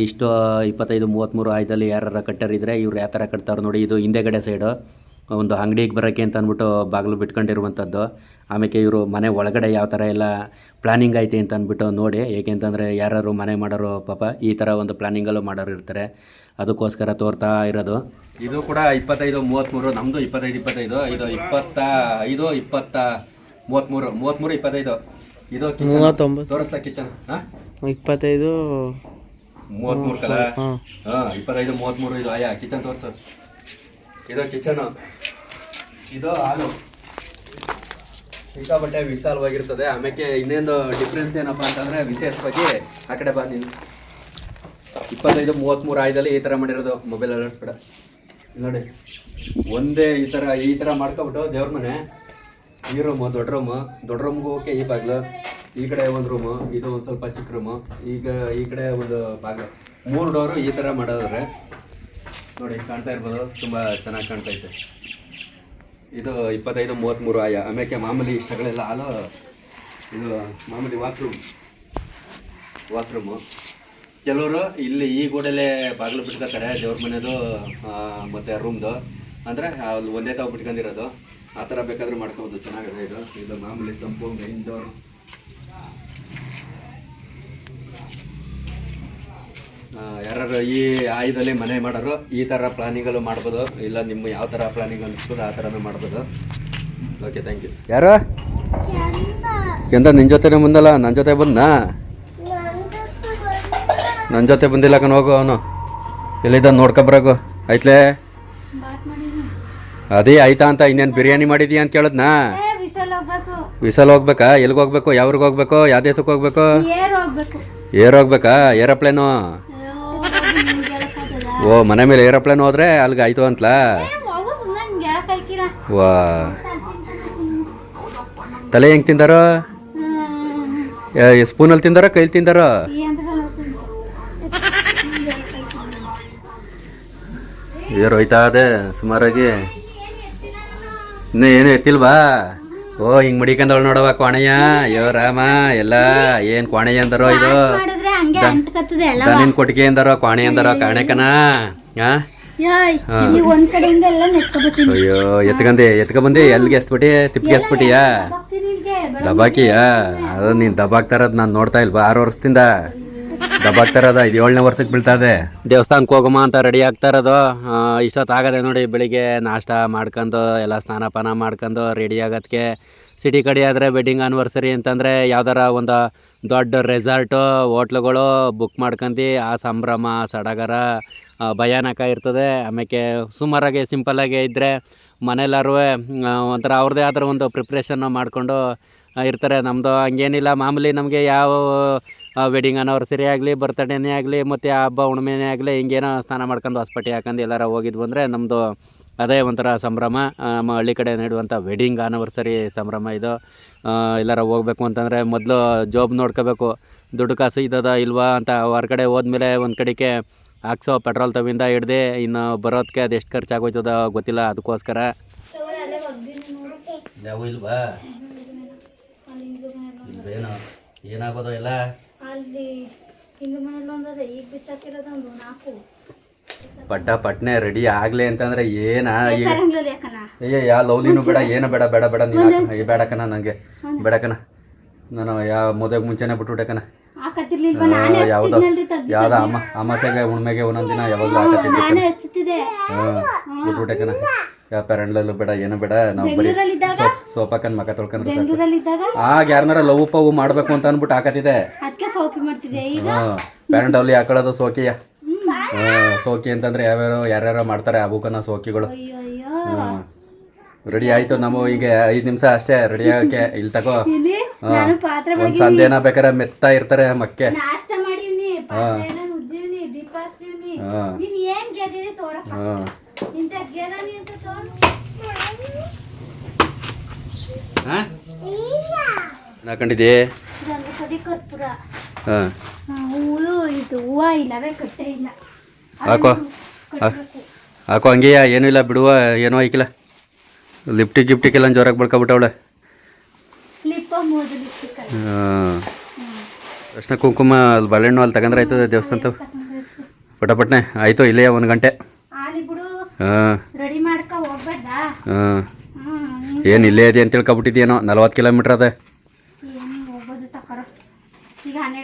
S1: ಇಷ್ಟು ಇಪ್ಪತ್ತೈದು ಮೂವತ್ತ್ಮೂರು ಆಯ್ದಲ್ಲಿ ಯಾರು ಕಟ್ಟರಿದ್ರೆ ಇವ್ರು ಯಾವ ಥರ ಕಟ್ತಾರೆ ನೋಡಿ, ಇದು ಹಿಂದೆಗಡೆ ಸೈಡು. ಒಂದು ಅಂಗಡಿಗೆ ಬರೋಕ್ಕೆ ಅಂತ ಅಂದ್ಬಿಟ್ಟು ಬಾಗಿಲು ಬಿಟ್ಕೊಂಡಿರುವಂಥದ್ದು. ಆಮೇಲೆ ಇವರು ಮನೆ ಒಳಗಡೆ ಯಾವ ಥರ ಎಲ್ಲ ಪ್ಲ್ಯಾನಿಂಗ್ ಐತೆ ಅಂತ ಅಂದ್ಬಿಟ್ಟು ನೋಡಿ ಏಕೆಂತಂದರೆ ಯಾರು ಮನೆ ಮಾಡೋರು ಪಾಪ ಈ ಥರ ಒಂದು ಪ್ಲ್ಯಾನಿಂಗಲ್ಲೂ ಮಾಡೋರು ಇರ್ತಾರೆ. ಅದಕ್ಕೋಸ್ಕರ ತೋರ್ತಾ ಇರೋದು. ಇದು ಕೂಡ ಇಪ್ಪತ್ತೈದು ಮೂವತ್ತ್ಮೂರು ನಮ್ಮದು ಇಪ್ಪತ್ತೈದು ಇಪ್ಪತ್ತೈದು ಇದು ಇಪ್ಪತ್ತ ಐದು ಇಪ್ಪತ್ತ ಮೂವತ್ತ್ಮೂರು ಮೂವತ್ತ್ಮೂರು ಇಪ್ಪತ್ತೈದು. ಇದು
S2: ಮೂವತ್ತೊಂಬತ್ತು.
S1: ತೋರಿಸ್ಲ ಕಿಚನ್ ಹಾಂ?
S2: ಇಪ್ಪತ್ತೈದು
S1: ಮೂವತ್ತ್ಮೂರು ಕಲ?
S2: ಹಾಂ.
S1: ಹಾಂ ಇಪ್ಪತ್ತೈದು ಮೂವತ್ತ್ಮೂರು ಇದು ಆಯಾ ಕಿಚನ್ ತೋರಿಸು. ಇದು ಕಿಚನು ಇದು ಹಾಲು. ಸಿಕ್ಕಾಪಟ್ಟೆ ವಿಶಾಲವಾಗಿರ್ತದೆ. ಆಮೇಲೆ ಇನ್ನೊಂದು ಡಿಫ್ರೆನ್ಸ್ ಏನಪ್ಪ ಅಂತಂದರೆ ವಿಶೇಷವಾಗಿ ಆ ಕಡೆ ಬಾ ನೀನು. ಇಪ್ಪತ್ತೈದು ಮೂವತ್ತ್ಮೂರು ಆಯ್ದಲ್ಲಿ ಈ ಥರ ಮಾಡಿರೋದು ಮೊಬೈಲ್ ಅಲರ್ಟ್ಸ್ಬೇಡ ನೋಡಿ. ಒಂದೇ ಈ ಥರ ಈ ಥರ ಮಾಡ್ಕೊಬಿಟ್ಟು ದೇವ್ರ ಮನೆ, ಈ ರೂಮು ದೊಡ್ಡ ರೂಮು ದೊಡ್ಡ ರೂಮ್ಗೆ ಈ ಬಾಗ್ಲು, ಈ ಕಡೆ ಒಂದು ರೂಮು ಇದು ಒಂದು ಸ್ವಲ್ಪ ಚಿಕ್ಕ ರೂಮು ಈಗ ಈ ಕಡೆ ಒಂದು ಬಾಗ್ಲು. ಮೂರು ಡೋರು ಈ ಥರ ಮಾಡೋದ್ರೆ ನೋಡಿ ಕಾಣ್ತಾ ಇರ್ಬೋದು, ತುಂಬ ಚೆನ್ನಾಗಿ ಕಾಣ್ತೈತೆ ಇದು ಇಪ್ಪತ್ತೈದು ಮೂವತ್ತ್ಮೂರು ಆಯ. ಆಮೇಲೆ ಮಾಮೂಲಿ ಇಷ್ಟಗಳೆಲ್ಲ ಹಾಲು ಇದು ಮಾಮೂಲಿ ವಾಶ್ರೂಮ್. ವಾಶ್ರೂಮು. ಕೆಲವರು ಇಲ್ಲಿ ಈ ಗೋಡೆಲೆ ಬಾಗಿಲು ಬಿಟ್ಕೊತಾರೆ ದೇವ್ರ ಮನೆಯದು ಮತ್ತು ರೂಮ್ದು. ಅಂದರೆ ಅಲ್ಲಿ ಒಂದೇ ತಾವು ಬಿಟ್ಕೊಂಡಿರೋದು. ಆ ಥರ ಬೇಕಾದರೂ ಮಾಡ್ಕೋಬೋದು. ಚೆನ್ನಾಗಿದೆ ಇದು. ಇದು ಮಾಮೂಲಿ ಸಂಪು ಮೈನ್ ಯಾರು ಈ ಆಯುಧದಲ್ಲಿ ಮನೆ ಮಾಡೋರು ಈ ಥರ ಪ್ಲಾನಿಂಗಲ್ಲೂ ಮಾಡ್ಬೋದು. ಇಲ್ಲ ನಿಮ್ಮ ಯಾವ ಥರ ಪ್ಲಾನಿಂಗ್ ಅನಿಸ್ಬೋದು ಆ ಥರನೂ ಮಾಡ್ಬೋದು. ಓಕೆ ಥ್ಯಾಂಕ್ ಯು ಯಾರು? ಚಂದ ನಿನ್ನ ಜೊತೆನೇ ಮುಂದಲ್ಲ ನನ್ನ ಜೊತೆ ಬಂದನಾ? ನನ್ನ ಜೊತೆ ಬಂದಿಲ್ಲ ಕಣ ಹೋಗು ಅವನು. ಎಲ್ಲಿದ್ದ ನೋಡ್ಕೊಬರಾಗು ಆಯ್ತ್ಲೇ ಅದೇ ಆಯ್ತಾ ಅಂತ ಇನ್ನೇನು ಬಿರಿಯಾನಿ ಮಾಡಿದೀಯ ಅಂತ ಕೇಳದ್ನಾ?
S3: ಏ ವಿಸಲ್ ಹೋಗ್ಬೇಕು?
S1: ಎಲ್ಲಿಗೆ ಹೋಗ್ಬೇಕು? ಯಾವ್ರಿಗೆ ಹೋಗ್ಬೇಕು? ಯಾವ ದೇಶಕ್ಕೆ ಹೋಗ್ಬೇಕು?
S3: ಏರ್ ಹೋಗ್ಬೇಕು.
S1: ಏರ್ ಹೋಗ್ಬೇಕಾ? ಏರೋಪ್ಲೇನು. ಓ ಮನೆ ಮೇಲೆ ಏರೋಪ್ಲೇನ್ ಹೋದ್ರೆ ಅಲ್ಲಿಗೆ ಆಯ್ತು ಅಂತಲಾ? ವಾ. ತಲೆ ಹೆಂಗೆ ತಿಂದಾರೋ. ಸ್ಪೂನಲ್ಲಿ ತಿಂದಾರೋ ಕೈಲಿ ತಿಂದಾರೋ. ಏರ್ ಹೋಯ್ತಾ ಅದೇ ಸುಮಾರಾಗಿ. ಇನ್ನೂ ಏನು ಎತ್ತಿಲ್ವಾ? ಓ ಹಿಂಗ್ ಮಡಿಕಂದವಳು ನೋಡವಾ ಕೋಣಯ್ಯ ಯೋ ರಾಮ ಎಲ್ಲ ಏನ್ ಕೋಣಯ್ಯ ಅಂದಾರೋ ಇದು?
S3: ಹಂಗೆ ಅಂಟ್ಕತ್ತದೆ ಅಲ್ಲ
S1: ದನಿನ್ ಕೊಟ್ಟಿಗೆ ಅಂದರೋ ಕೋಣೆ ಅಂದರೋ ಕಾಣೆಕನ? ಹಾ.
S3: ಯಾಯ್ ನೀವು ಒಂದ್ ಕಡೆಯಿಂದ ಎಲ್ಲ ನೆಟ್ಕೊಬತ್ತೀನಿ
S1: ಅಯ್ಯೋ ಎತ್ಕಂದೆ ಎತ್ಕೊಂಬಂದಿ ಎಲ್ಲಿಗೆ ಎಸ್ಬಿಟ್ಟಿ ತಿಪ್ಪಿಗೆ ಎಸ್ಬಿಟ್ಟಿಯಾ? ದಬಾಕಿಯ ಅದು ನೀನು. ದಬಾಕ್ತಾ ಇರೋದು ನಾನು ನೋಡ್ತಾ ಇಲ್ವಾ? ಆರು ವರ್ಷದಿಂದ ದಬಾಕ್ತಾರದ ಇದು ಏಳನೇ ವರ್ಷಕ್ಕೆ ಬೀಳ್ತಾ ಇದೆ ದೇವಸ್ಥಾನಕ್ಕೆ ಹೋಗಮ್ಮ ಅಂತ ರೆಡಿ ಆಗ್ತಾ ಇರೋದು ಇಷ್ಟೊತ್ತಾಗದೆ ನೋಡಿ ಬೆಳಿಗ್ಗೆ ನಾಷ್ಟ ಮಾಡ್ಕೊಂಡು ಎಲ್ಲ ಸ್ನಾನ ಪಾನ ಮಾಡ್ಕೊಂಡು ರೆಡಿ ಆಗೋದಕ್ಕೆ ಸಿಟಿ ಕಡೆ ಆದರೆ ವೆಡ್ಡಿಂಗ್ ಆನಿವರ್ಸರಿ ಅಂತಂದರೆ ಯಾವ್ದಾರ ಒಂದು ದೊಡ್ಡ ರೆಸಾರ್ಟು ಹೋಟ್ಲುಗಳು ಬುಕ್ ಮಾಡ್ಕೊಂಡು ಆ ಸಂಭ್ರಮ, ಸಡಗರ ಭಯಾನಕ ಇರ್ತದೆ. ಆಮೇಲೆ ಸುಮಾರಾಗಿ ಸಿಂಪಲ್ಲಾಗಿ ಇದ್ದರೆ ಮನೆಯಲ್ಲಾರು ಒಂಥರ ಅವ್ರದ್ದೇ ಆದ್ರೆ ಒಂದು ಪ್ರಿಪ್ರೇಷನ್ನು ಮಾಡಿಕೊಂಡು ಇರ್ತಾರೆ. ನಮ್ಮದು ಹಂಗೇನಿಲ್ಲ. ಮಾಮೂಲಿ ನಮಗೆ ಯಾವ ವೆಡ್ಡಿಂಗ್ ಆನಿವರ್ಸರಿ ಆಗಲಿ ಬರ್ತಡೇನೇ ಆಗಲಿ, ಮತ್ತು ಹಬ್ಬ ಹುಣ್ಣಿಮೆನೇ ಆಗಲಿ, ಹಿಂಗೇನೋ ಸ್ನಾನ ಮಾಡ್ಕೊಂಡು ಹೊಸಪಟ್ಟಿ ಹಾಕೊಂಡು ಎಲ್ಲಾರ ಹೋಗಿದ್ವು ಅಂದರೆ ನಮ್ಮದು ಅದೇ ಒಂಥರ ಸಂಭ್ರಮ. ನಮ್ಮ ಹಳ್ಳಿ ಕಡೆ ನೀಡುವಂಥ ವೆಡ್ಡಿಂಗ್ ಆನಿವರ್ಸರಿ ಸಂಭ್ರಮ ಇದು. ಎಲ್ಲಾರ ಹೋಗ್ಬೇಕು ಅಂತಂದರೆ ಮೊದಲು ಜಾಬ್ ನೋಡ್ಕೋಬೇಕು. ದುಡ್ಡು ಕಾಸು ಇದ್ದದ ಇಲ್ವಾ ಅಂತ ಹೊರ್ಗಡೆ ಹೋದ್ಮೇಲೆ ಒಂದು ಕಡೆಗೆ ಹಾಕ್ಸೋ ಪೆಟ್ರೋಲ್ ತವಿಂದ ಹಿಡ್ದು ಇನ್ನು ಬರೋದಕ್ಕೆ ಅದು ಎಷ್ಟು ಖರ್ಚಾಗೋಯ್ತದ ಗೊತ್ತಿಲ್ಲ ಅದಕ್ಕೋಸ್ಕರ. ಇಲ್ವಾ?
S3: ಅಲ್ಲಿ ಹಿಂದೂ ಮನೆಯಲ್ಲಿ
S1: ಏನು ಏನಾಗೋದು ಎಲ್ಲ?
S3: ಅಲ್ಲಿ ಹಿಂದೂ ಮನೇಲಿ ಒಂದದ ಈಗ ಬಿಚ್ಚಾಕಿರೋದು ಒಂದು ನಾಲ್ಕು.
S1: ಪಟ್ಟ ಪಟ್ನೆ ರೆಡಿ ಆಗ್ಲಿ ಅಂತಂದ್ರೆ ಏನ ಅಯ್ಯ ಯಾ ಲವ್ಲಿನೂ ಬೇಡ ಏನು ಬೇಡ ಬೇಡ ಬೇಡ ನೀನು ಬೇಡಕನ ನನಗೆ ಬೇಡಕನ ನಾನು ಯಾವ ಮದುವೆಗೆ ಮುಂಚೆನೆ ಬಿಟ್ಬಿಟ್ಟೆಕನ ಯಾವ್ದು ಯಾವ್ದು ಅಮ್ಮ ಅಮಾಸೆಗೆ ಹುಣ್ಮೆಗೆ ಒಂದೊಂದು ದಿನ ಯಾವಾಗಲೂ ಹಾಕತ್ತಿದ್ದೆ ಹಾಂ ಬಿಟ್ಬಿಟ್ಟೆಕನ ಯಾವ ಪೆರಂಡ್ಲಲ್ಲೂ ಬೇಡ ಏನು ಬೇಡ ನಾವು ಬರೀ ಸೋಪಾಕನ್ ಮಕ ತೊಳ್ಕೊಂಡ್ರೆ ಆಗ ಯಾರನ್ನಾರ ಲವ್ ಪವ್ ಮಾಡ್ಬೇಕು ಅಂತ ಅನ್ಬಿಟ್ಟು ಹಾಕತ್ತಿದೆ ಪೆರಂಡಲ್ಲಿ ಹಾಕೊಳ್ಳೋದು ಸೋಕಿಯ. ಸೋಕಿ ಅಂತಂದ್ರೆ ಯಾವ್ಯಾರೋ ಯಾರ್ಯಾರೋ ಮಾಡ್ತಾರೆ ಆ ಸೋಕಿಗಳು
S3: ಅಯ್ಯೋ ಅಯ್ಯೋ
S1: ರೆಡಿ ಆಯ್ತು ನಮ್ಮ ಈಗ ಐದು ನಿಮಿಷ ಅಷ್ಟೇ ರೆಡಿ ಆಗಕ್ಕೆ ಇಲ್ಲಿ ತಗೋ ಒಂದ್ ಸಂದೇನ ಬೇಕಾರೆ ಮೆತ್ತ ಇರ್ತಾರೆ ಮಕ್ಕೆ. ಹಾಕೊಂಡಿದ್ದಿ
S3: ಹೂವು ಇದು ಹೂವ ಇಲ್ಲವೇ ಕಟ್ಟೆ ಇಲ್ಲ.
S1: ಹಾಕೋ. ಹಾಕೋ. ಹಂಗೆಯ ಏನೂ ಇಲ್ಲ ಬಿಡುವ ಏನೋ ಐಕಿಲ್ಲ. ಲಿಪ್ಟಿ ಗಿಫ್ಟಿಗೆಲ್ಲ ಜೋರಾಗಿ ಬಳ್ಕೊಬಿಟ್ಟವಳೆ ಹಾಂ. ಅರ್ಶಿನ ಕುಂಕುಮ ಅಲ್ಲಿ ಬಾಳೆಹಣ್ಣು ಅಲ್ಲಿ ತಗೊಂಡ್ರೆ ಆಯ್ತದೆ ದೇವಸ್ಥಾನ ಪಟಪಟ್ನೆ ಆಯಿತು ಇಲ್ಲೇ ಒಂದು ಗಂಟೆ. ಹಾಂ. ಹಾಂ. ಏನು ಇಲ್ಲೇ ಇದೆ ಅಂತ ತಿಳ್ಕೊಬಿಟ್ಟಿದ್ಯೇನೋ ನಲ್ವತ್ತು ಕಿಲೋಮೀಟ್ರ್ ಅದೇ.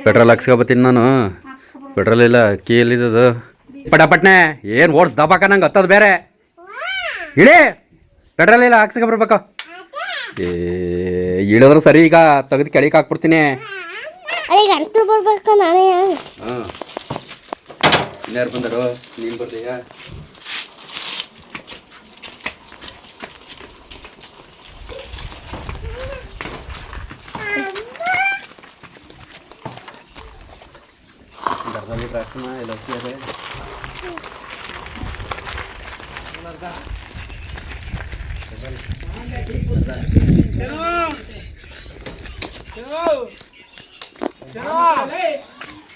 S1: ಪೆಟ್ರೋಲ್ ಹಾಕ್ಸ್ಕೊಬತ್ತೀನಿ ನಾನು. ಪೆಟ್ರೋಲ್ ಇಲ್ಲ ಕೀ ಎಲ್ಲಿದ್ದದು ಪಟಪಟ್ನೆ ಏನು ಓಡ್ಸ್ ದಬಾಕ ನಂಗೆ ಹತ್ತದ ಬೇರೆ. ಇಳಿ ಪೆಟ್ರೋಲ್ ಇಲ್ಲ ಹಾಕ್ಸಕ ಬರ್ಬೇಕು. ಏ ಇಳಿದ್ರೆ ಸರಿ ಈಗ ತೆಗೆದು ಕೆಳಗೆ ಹಾಕ್ಬಿಡ್ತೀನಿ.
S2: ಅಲ್ಲಿ ಅಂಟು ಬರ್ಬೇಕು ನಾನೇ.
S1: ಹಾಂ. ಇನ್ಯಾರು ಬಂದರು ನೀನು ಬರ್ತೀಯಾ ಎಲ್ಲ ಹೋಗ್ತಿದ್ದಾರೆ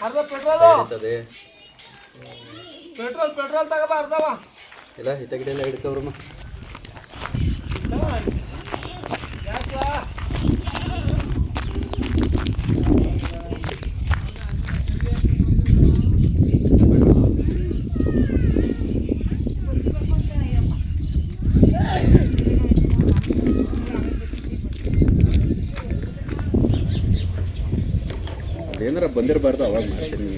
S4: ಅರ್ಧ ಪೆಟ್ರೋಲು ಪೆಟ್ರೋಲ್ ಪೆಟ್ರೋಲ್ ತಗೋಬ ಅರ್ಧವ
S1: ಇಲ್ಲ ಹಿತ ಗಿಡ ಎಲ್ಲ ಹಿಡ್ಕೊಬ್ರಮ್ಮ ಬಂದಿರಬಾರ್ದು ಅವಾಗ ಮಾಡ್ತೀನಿ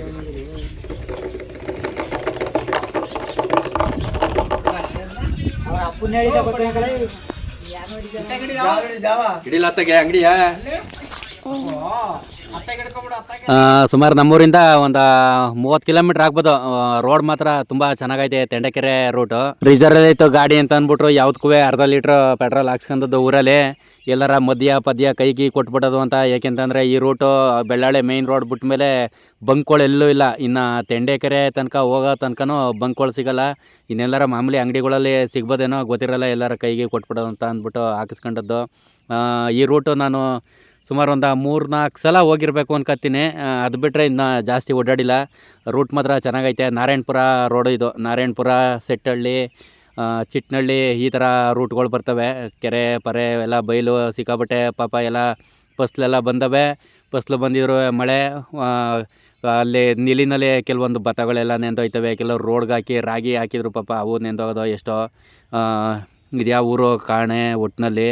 S1: ಹಿಡಿಲತ್ತಗೆ ಅಂಗಡಿಯ? ಸುಮಾರು ನಮ್ಮೂರಿಂದ ಒಂದು ಮೂವತ್ತು ಕಿಲೋಮೀಟರ್ ಆಗ್ಬೋದು. ರೋಡ್ ಮಾತ್ರ ತುಂಬಾ ಚೆನ್ನಾಗೈತೆ ತೆಂಡಕೆರೆ ರೂಟ್ ರಿಸರ್ವ್ ಇತ್ತು ಗಾಡಿ ಅಂತ ಅಂದ್ಬಿಟ್ರು ಯಾವ್ದಕ್ಕೂ ಅರ್ಧ ಲೀಟರ್ ಪೆಟ್ರೋಲ್ ಹಾಕ್ಸ್ಕೊಂಡದ್ದು ಊರಲ್ಲಿ. ಎಲ್ಲರ ಮದ್ಯ ಪದ್ಯ ಕೈಗೆ ಕೊಟ್ಬಿಡೋದು ಅಂತ. ಯಾಕೆಂತಂದ್ರೆ ಈ ರೂಟು ಬೆಳ್ಳಾಳೆ ಮೇನ್ ರೋಡ್ ಬಿಟ್ಟ ಮೇಲೆ ಎಲ್ಲೂ ಇಲ್ಲ. ಇನ್ನು ತೆಂಡೆಕೆರೆ ತನಕ ಹೋಗೋ ತನಕನೂ ಬಂಕ್ಗಳು ಸಿಗಲ್ಲ. ಇನ್ನೆಲ್ಲರ ಮಾಮೂಲಿ ಅಂಗಡಿಗಳಲ್ಲಿ ಸಿಗ್ಬೋದೇನೋ ಗೊತ್ತಿರಲ್ಲ ಎಲ್ಲರ ಕೈಗೆ ಕೊಟ್ಬಿಡೋದು ಅಂತ ಅಂದ್ಬಿಟ್ಟು ಹಾಕಿಸ್ಕೊಂಡದ್ದು. ಈ ರೂಟು ನಾನು ಸುಮಾರು ಒಂದು ಮೂರು ನಾಲ್ಕು ಸಲ ಹೋಗಿರಬೇಕು ಅನ್ಕೋತೀನಿ ಅದು ಬಿಟ್ಟರೆ ಇನ್ನು ಜಾಸ್ತಿ ಓಡಾಡಿಲ್ಲ. ರೂಟ್ ಮಾತ್ರ ಚೆನ್ನಾಗೈತೆ. ನಾರಾಯಣಪುರ ರೋಡು ಇದು. ನಾರಾಯಣಪುರ ಸೆಟ್ಟಹಳ್ಳಿ ಚಿಟ್ನಳ್ಳಿ ಈ ಥರ ರೂಟ್ಗಳು ಬರ್ತವೆ. ಕೆರೆ, ಪರೆ ಎಲ್ಲ ಬಯಲು ಸಿಕ್ಕಾಪಟ್ಟೆ ಪಾಪ ಎಲ್ಲ ಫಸ್ಲೆಲ್ಲ ಬಂದವೆ. ಫಸ್ಲು ಬಂದಿದ್ರು ಮಳೆ ಅಲ್ಲಿ ನೀಲಿನಲ್ಲಿ ಕೆಲವೊಂದು ಭತ್ತಗಳೆಲ್ಲ ನೆಂದೋಯ್ತವೆ. ಕೆಲವರು ರೋಡ್ಗೆ ಹಾಕಿ, ರಾಗಿ ಹಾಕಿದ್ರು ಪಾಪ ಅವು ನೆಂದೋಗೋದು ಎಷ್ಟೋ ಇದ್ಯಾವ ಊರು ಕಾಣೆ ಒಟ್ಟಿನಲ್ಲಿ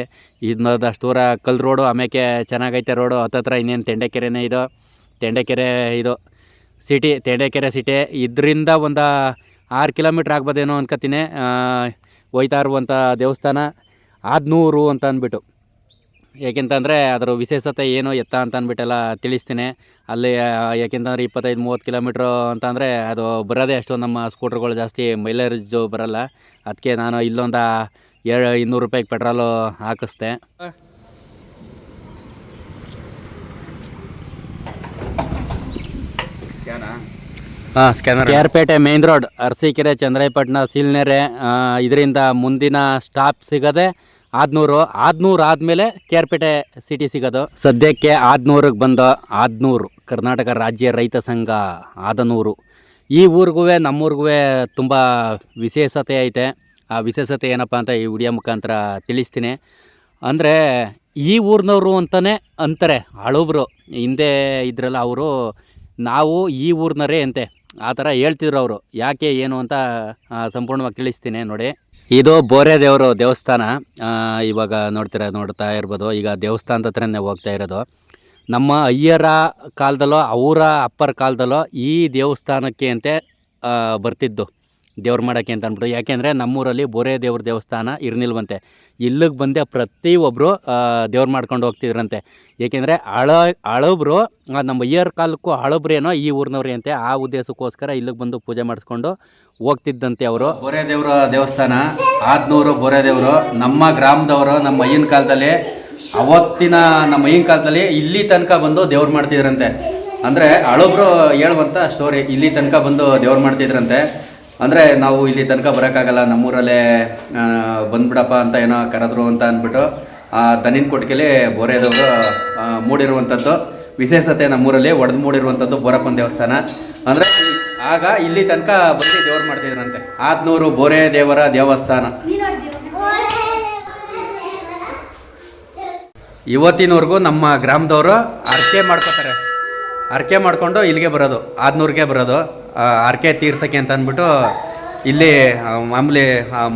S1: ಇನ್ನೊಂದಷ್ಟು ದೂರ ಕಲ್ ರೋಡು ಆಮೇಲೆ ಚೆನ್ನಾಗೈತೆ ರೋಡು. ಹತ್ತತ್ರ ಇನ್ನೇನು ತೆಂಡೆಕೆರೆನೇ ಇದು. ತೆಂಡೆಕೆರೆ ಇದು ಸಿಟಿ ತೆಂಡೆಕೆರೆ ಸಿಟಿ ಇದರಿಂದ ಒಂದು ಆರು ಕಿಲೋಮೀಟ್ರ್ ಆಗ್ಬೋದೇನೋ ಅನ್ಕೋತೀನಿ ಹೋಯ್ತಾ ಇರುವಂಥ ದೇವಸ್ಥಾನ ಆದ್ನೂರು ಅಂತ ಅಂದ್ಬಿಟ್ಟು. ಏಕೆಂತಂದರೆ ಅದರ ವಿಶೇಷತೆ ಏನು ಎತ್ತ ಅಂತ ಅಂದ್ಬಿಟ್ಟೆಲ್ಲ ತಿಳಿಸ್ತೀನಿ. ಅಲ್ಲಿ ಆ, ಯಾಕೆಂತಂದ್ರೆ ಇಪ್ಪತ್ತೈದು ಮೂವತ್ತು ಕಿಲೋಮೀಟ್ರು ಅಂತಂದರೆ ಅದು ಬರೋದೇ ಅಷ್ಟೊಂದು ನಮ್ಮ ಸ್ಕೂಟ್ರ್ಗಳು ಜಾಸ್ತಿ ಮೈಲೇಜು ಬರೋಲ್ಲ. ಅದಕ್ಕೆ ನಾನು ಇಲ್ಲೊಂದು ಎರಡು ಇನ್ನೂರು ರೂಪಾಯಿಗೆ ಪೆಟ್ರೋಲು ಹಾಕಿಸ್ದೆ. ಹಾಂ scanner main road Arsikere, Channarayapatna, ಸೀಲ್ನೆರೆ ಇದರಿಂದ ಮುಂದಿನ ಸ್ಟಾಪ್ ಸಿಗದೆ ಆದ್ನೂರು ಆದ್ನೂರು ಆದಮೇಲೆ ಪೇಟೆ ಸಿಟಿ ಸಿಗೋದು. ಸದ್ಯಕ್ಕೆ ಆದ್ನೂರಿಗೆ ಬಂದ ಆದ್ನೂರು ಕರ್ನಾಟಕ ರಾಜ್ಯ ರೈತ ಸಂಘ ಆದನೂರು. ಈ ಊರಿಗೂ ನಮ್ಮೂರಿಗೂ ತುಂಬ ವಿಶೇಷತೆ ಐತೆ. ಆ ವಿಶೇಷತೆ ಏನಪ್ಪ ಅಂತ ಈ ವಿಡಿಯೋ ಮುಖಾಂತರ ತಿಳಿಸ್ತೀನಿ. ಅಂದರೆ ಈ ಊರಿನವರು ಅಂತಲೇ ಅಂತಾರೆ, ಹಳಬ್ರು. ಹಿಂದೆ ಇದ್ರಲ್ಲ ಅವರು, ನಾವು ಈ ಊರಿನರೇ ಅಂತೆ. ಆ ಥರ ಹೇಳ್ತಿದ್ರು ಅವರು. ಯಾಕೆ, ಏನು ಅಂತ ಸಂಪೂರ್ಣವಾಗಿ ತಿಳಿಸ್ತೀನಿ ನೋಡಿ. ಇದು ಬೋರೆ ದೇವರು ದೇವಸ್ಥಾನ. ಇವಾಗ ನೋಡ್ತೀರ, ನೋಡ್ತಾ ಇರ್ಬೋದು. ಈಗ ದೇವಸ್ಥಾನದ ಹತ್ರನೇ ಹೋಗ್ತಾ ಇರೋದು. ನಮ್ಮ ಅಯ್ಯರ ಕಾಲದಲ್ಲೋ, ಅವರ ಅಪ್ಪರ ಕಾಲದಲ್ಲೋ ಈ ದೇವಸ್ಥಾನಕ್ಕೆ ಅಂತೆ ಬರ್ತಿದ್ದು. ದೇವ್ರು ಮಾಡೋಕ್ಕೆ ಅಂತ ಅಂದ್ಬಿಟ್ಟು. ಯಾಕೆಂದರೆ ನಮ್ಮೂರಲ್ಲಿ ಬೋರೆ ದೇವ್ರ ದೇವಸ್ಥಾನ ಇರ್ನಿಲ್ವಂತೆ. ಇಲ್ಲಿಗೆ ಬಂದೆ ಪ್ರತಿಯೊಬ್ಬರು ದೇವ್ರು ಮಾಡ್ಕೊಂಡು ಹೋಗ್ತಿದ್ರಂತೆ. ಏಕೆಂದರೆ ಹಳ ಹಳಬ್ರು ನಮ್ಮ ಅಯ್ಯರ್ ಕಾಲಕ್ಕೂ ಹಳಬ್ರೇನೋ ಈ ಊರಿನವ್ರಿ ಅಂತೆ. ಆ ಉದ್ದೇಶಕ್ಕೋಸ್ಕರ ಇಲ್ಲಿಗೆ ಬಂದು ಪೂಜೆ ಮಾಡಿಸ್ಕೊಂಡು ಹೋಗ್ತಿದ್ದಂತೆ ಅವರು. ದೇವರ ದೇವಸ್ಥಾನ, ಆದ್ನೂರು ದೇವರು ನಮ್ಮ ಗ್ರಾಮದವರು, ನಮ್ಮ ಅಯ್ಯನ ಕಾಲದಲ್ಲಿ ಅವತ್ತಿನ ನಮ್ಮ ಅಯ್ಯನ ಕಾಲದಲ್ಲಿ ಇಲ್ಲಿ ತನಕ ಬಂದು ದೇವ್ರು ಮಾಡ್ತಿದ್ರಂತೆ. ಅಂದರೆ ಹಳಬ್ರು ಹೇಳುವಂಥ ಸ್ಟೋರಿ ಇಲ್ಲಿ ತನಕ ಬಂದು ದೇವ್ರು ಮಾಡ್ತಿದ್ರಂತೆ. ಅಂದರೆ ನಾವು ಇಲ್ಲಿ ತನಕ ಬರೋಕ್ಕಾಗಲ್ಲ, ನಮ್ಮೂರಲ್ಲೇ ಬಂದ್ಬಿಡಪ್ಪ ಅಂತ ಏನೋ ಕರೆದ್ರು ಅಂತ ಅಂದ್ಬಿಟ್ಟು, ಆ, ದನಿನ ಕೊಟ್ಟಿಗೆಲಿ ಬೋರೆದವರು ಮೂಡಿರುವಂಥದ್ದು ವಿಶೇಷತೆ ನಮ್ಮೂರಲ್ಲಿ ಒಡೆದು ಮೂಡಿರುವಂಥದ್ದು ಬೋರಪ್ಪನ ದೇವಸ್ಥಾನ. ಅಂದರೆ ಆಗ ಇಲ್ಲಿ ತನಕ ಬಂದು ದೇವ್ರು ಮಾಡ್ತಿದ್ರಂತೆ. ಆದ್ನೂರು ಬೋರೆ ದೇವರ ದೇವಸ್ಥಾನ. ಇವತ್ತಿನವರೆಗೂ ನಮ್ಮ ಗ್ರಾಮದವರು ಅರ್ಕೆ ಮಾಡ್ಕೋತಾರೆ. ಅರ್ಕೆ ಮಾಡಿಕೊಂಡು ಇಲ್ಲಿಗೆ ಬರೋದು, ಆದ್ನೂರಿಗೆ ಬರೋದು. ಅರ್ಕೆ ತೀರ್ಸಕ್ಕೆ ಅಂತ ಅಂದ್ಬಿಟ್ಟು ಇಲ್ಲಿ ಮಾಮೂಲಿ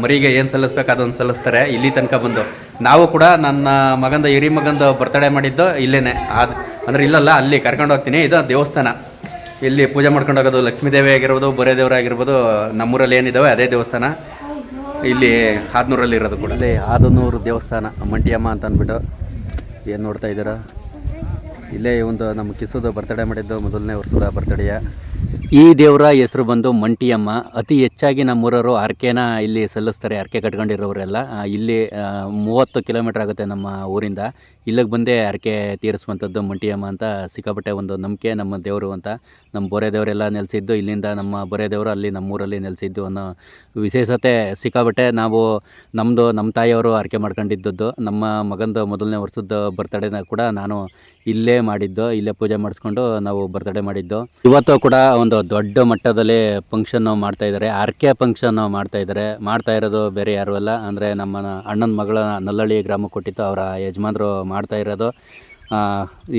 S1: ಮರಿಗೆ ಏನು ಸಲ್ಲಿಸ್ಬೇಕು ಅದನ್ನು ಸಲ್ಲಿಸ್ತಾರೆ. ಇಲ್ಲಿ ತನಕ ಬಂದು. ನಾವು ಕೂಡ ನನ್ನ ಮಗಂದು, ಹಿರಿ ಮಗಂದು ಬರ್ತಡೇ ಮಾಡಿದ್ದು ಇಲ್ಲೇ ಅದು ಅಂದರೆ ಇಲ್ಲಲ್ಲ, ಅಲ್ಲಿ ಕರ್ಕೊಂಡು ಹೋಗ್ತೀನಿ. ಇದು ದೇವಸ್ಥಾನ. ಇಲ್ಲಿ ಪೂಜೆ ಮಾಡ್ಕೊಂಡು ಹೋಗೋದು, ಲಕ್ಷ್ಮೀ ದೇವಿ ಆಗಿರ್ಬೋದು, ಬೊರೆ ದೇವರಾಗಿರ್ಬೋದು ನಮ್ಮೂರಲ್ಲಿ ಏನಿದ್ದಾವೆ ಅದೇ ದೇವಸ್ಥಾನ. ಇಲ್ಲಿ ಹಾದ್ನೂರಲ್ಲಿ ಇರೋದು ಕೂಡ. ಇಲ್ಲಿ ಹಾದನೂರು ದೇವಸ್ಥಾನ ಮಂಟಿಯಮ್ಮ ಅಂತ ಅಂದ್ಬಿಟ್ಟು ಏನು ನೋಡ್ತಾ ಇದ್ದೀರಾ? ಇಲ್ಲೇ ಒಂದು ನಮ್ಮ ಕಿಸೋದು ಬರ್ತಡೇ ಮಾಡಿದ್ದು, ಮೊದಲನೇ ವರ್ಷದ ಬರ್ತಡೆಯ. ಈ ದೇವರ ಹೆಸರು ಬಂದು ಮಂಟಿಯಮ್ಮ. ಅತಿ ಹೆಚ್ಚಾಗಿ ನಮ್ಮೂರವರು ಹರಕೆನ ಇಲ್ಲಿ ಸಲ್ಲಿಸ್ತಾರೆ ಹರಕೆ ಕಟ್ಕೊಂಡಿರೋರೆಲ್ಲ. ಇಲ್ಲಿ ಮೂವತ್ತು ಕಿಲೋಮೀಟ್ರ್ ಆಗುತ್ತೆ ನಮ್ಮ ಊರಿಂದ. ಇಲ್ಲಿಗೆ ಬಂದೇ ಹರಕೆ ತೀರಿಸುವಂಥದ್ದು ಮಂಟಿಯಮ್ಮ ಅಂತ ಸಿಕ್ಕಾಪಟ್ಟೆ ಒಂದು ನಂಬಿಕೆ ನಮ್ಮ ದೇವರು ಅಂತ. ನಮ್ಮ ಬೊರೆ ದೇವರೆಲ್ಲ ನೆಲೆಸಿದ್ದು, ಇಲ್ಲಿಂದ ನಮ್ಮ ಬೊರೆ ದೇವರು ಅಲ್ಲಿ ನಮ್ಮೂರಲ್ಲಿ ನೆಲೆಸಿದ್ದು ಅನ್ನೋ ವಿಶೇಷತೆ ಸಿಕ್ಕಾಪಟ್ಟೆ. ನಾವು ನಮ್ಮದು ನಮ್ಮ ತಾಯಿಯವರು ಹರಕೆ ಮಾಡ್ಕೊಂಡಿದ್ದದ್ದು, ನಮ್ಮ ಮಗಂದು ಮೊದಲನೇ ವರ್ಷದ ಬರ್ತಡೇನ ಕೂಡ ನಾನು ಇಲ್ಲೇ ಮಾಡಿದ್ದು, ಇಲ್ಲೇ ಪೂಜೆ ಮಾಡಿಸ್ಕೊಂಡು ನಾವು ಬರ್ತಡೇ ಮಾಡಿದ್ದು. ಇವತ್ತು ಕೂಡ ಒಂದು ದೊಡ್ಡ ಮಟ್ಟದಲ್ಲಿ ಫಂಕ್ಷನ್ ಮಾಡ್ತಾ ಇದ್ದಾರೆ. ಹರಕೆ ಫಂಕ್ಷನ್ ಮಾಡ್ತಾ ಇದ್ದಾರೆ. ಮಾಡ್ತಾ ಇರೋದು ಬೇರೆ ಯಾರು ಅಲ್ಲ, ಅಂದರೆ ನಮ್ಮ ಅಣ್ಣನ ಮಗಳ ನಲ್ಲಳ್ಳಿ ಗ್ರಾಮಕ್ಕೆ ಕೊಟ್ಟಿತ್ತು ಅವರ ಯಜಮಾನ್ರು ಮಾಡ್ತಾ ಇರೋದು.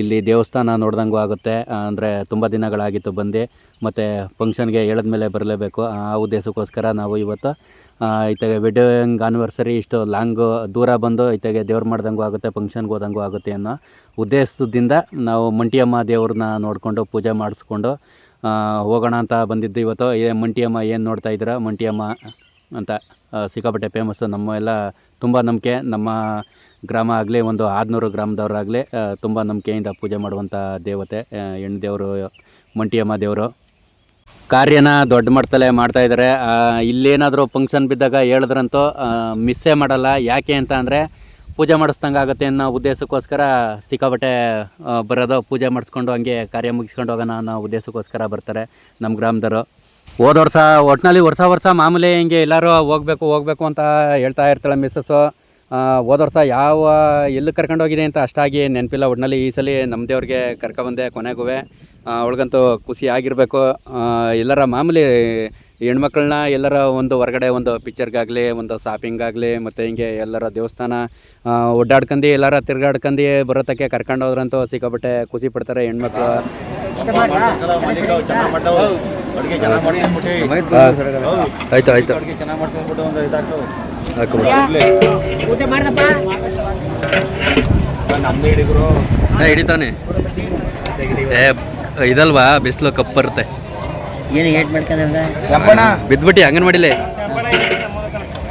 S1: ಇಲ್ಲಿ ದೇವಸ್ಥಾನ ನೋಡ್ದಂಗೂ ಆಗುತ್ತೆ. ಅಂದರೆ ತುಂಬ ದಿನಗಳಾಗಿತ್ತು ಬಂದು, ಮತ್ತು ಫಂಕ್ಷನ್ಗೆ ಹೇಳಿದ್ಮೇಲೆ ಬರಲೇಬೇಕು. ಆ ಉದ್ದೇಶಕ್ಕೋಸ್ಕರ ನಾವು ಇವತ್ತು ಇತ್ತಾಗೆ ವೆಡ್ಡಿಂಗ್ ಆನಿವರ್ಸರಿ ಇಷ್ಟು ಲಾಂಗು ದೂರ ಬಂದು ಇತ್ತಾಗೆ ದೇವ್ರು ಮಾಡ್ದಂಗೂ ಆಗುತ್ತೆ, ಫಂಕ್ಷನ್ಗೆ ಹೋದಂಗೂ ಆಗುತ್ತೆ ಅನ್ನೋ ಉದ್ದೇಶದಿಂದ ನಾವು ಮಂಟಿಯಮ್ಮ ದೇವ್ರನ್ನ ನೋಡಿಕೊಂಡು ಪೂಜೆ ಮಾಡಿಸ್ಕೊಂಡು ಹೋಗೋಣ ಅಂತ ಬಂದಿದ್ದು ಇವತ್ತು. ಏ, ಮಂಟಿಯಮ್ಮ ಏನು ನೋಡ್ತಾ ಇದ್ದೀರಾ? ಮಂಟಿಯಮ್ಮ ಅಂತ ಸಿಕ್ಕಾಪಟ್ಟೆ ಫೇಮಸ್ಸು ನಮ್ಮ ಎಲ್ಲ ತುಂಬ ನಂಬಿಕೆ. ನಮ್ಮ ಗ್ರಾಮ ಆಗಲಿ, ಒಂದು ಆರುನೂರು ಗ್ರಾಮದವರಾಗಲಿ ತುಂಬ ನಂಬಿಕೆಯಿಂದ ಪೂಜೆ ಮಾಡುವಂಥ ದೇವತೆ ಹೆಣ್ಣು ದೇವರು ಮಂಟಿಯಮ್ಮ ದೇವರು. ಕಾರ್ಯನ ದೊಡ್ಡ ಮಟ್ಟದಲ್ಲೇ ಮಾಡ್ತಾ ಇದ್ದಾರೆ ಇಲ್ಲೇನಾದರೂ ಫಂಕ್ಷನ್ ಬಿದ್ದಾಗ ಹೇಳಿದ್ರಂತೂ ಮಿಸ್ಸೇ ಮಾಡಲ್ಲ. ಯಾಕೆ ಅಂತ ಅಂದರೆ, ಪೂಜೆ ಮಾಡಿಸ್ದಂಗೆ ಆಗುತ್ತೆ ಅನ್ನೋ ಉದ್ದೇಶಕ್ಕೋಸ್ಕರ ಸಿಕ್ಕಾಬಟ್ಟೆ ಬರೋದು, ಪೂಜೆ ಮಾಡಿಸ್ಕೊಂಡು ಹಂಗೆ ಕಾರ್ಯ ಮುಗಿಸ್ಕೊಂಡು ಹೋಗೋಣ ಅನ್ನೋ ಉದ್ದೇಶಕ್ಕೋಸ್ಕರ ಬರ್ತಾರೆ ನಮ್ಮ ಗ್ರಾಮದವರು. ಹೋದ ವರ್ಷ ಒಟ್ಟಿನಲ್ಲಿ ವರ್ಷ ವರ್ಷ ಮಾಮೂಲಿ ಹಿಂಗೆ ಎಲ್ಲರೂ ಹೋಗ್ಬೇಕು ಹೋಗ್ಬೇಕು ಅಂತ ಹೇಳ್ತಾ ಇರ್ತಾಳೆ ಮಿಸ್ಸಸ್ಸು ಹೋದ ವರ್ಷ ಯಾವ ಎಲ್ಲಿ ಕರ್ಕೊಂಡೋಗಿದೆ ಅಂತ ಅಷ್ಟಾಗಿ ನೆನಪಿಲ್ಲ. ಒಟ್ಟಿನಲ್ಲಿ ಈ ಸಲ ನಮ್ಮ ದೇವ್ರಿಗೆ ಕರ್ಕೊಬಂದೆ ಕೊನೆಗೂ ಅವಳಿಗಂತೂ ಖುಷಿ ಆಗಿರಬೇಕು. ಎಲ್ಲರ ಮಾಮೂಲಿ ಹೆಣ್ಮಕ್ಳನ್ನ ಎಲ್ಲರ ಒಂದು ಹೊರಗಡೆ ಒಂದು ಪಿಕ್ಚರ್ಗಾಗಲಿ ಒಂದು ಶಾಪಿಂಗ್ ಆಗಲಿ ಮತ್ತು ಹಿಂಗೆ ಎಲ್ಲರ ದೇವಸ್ಥಾನ ಒಡ್ಡಾಡ್ಕಂದು ಎಲ್ಲರ ತಿರ್ಗಾಡ್ಕಂಡು ಬರೋತಕ್ಕೆ ಕರ್ಕೊಂಡು ಹೋದ್ರಂತೂ ಸಿಕ್ಕಾಪಟ್ಟೆ ಖುಷಿ ಪಡ್ತಾರೆ ಹೆಣ್ಮಕ್ಳು. ಆಯ್ತು ಆಯ್ತು. ಹಿಡಿತಾನೆ ಏ ಇದಲ್ವಾ? ಬಿಸಿಲು ಕಪ್ ಬರುತ್ತೆ
S5: ಏನು ಹಂಗನ್ ಮಾಡಿಲ್ಲ
S1: ಬಿದ್ಬಿಟ್ಟು ಅಂಗನವಾಡಿಲೇ.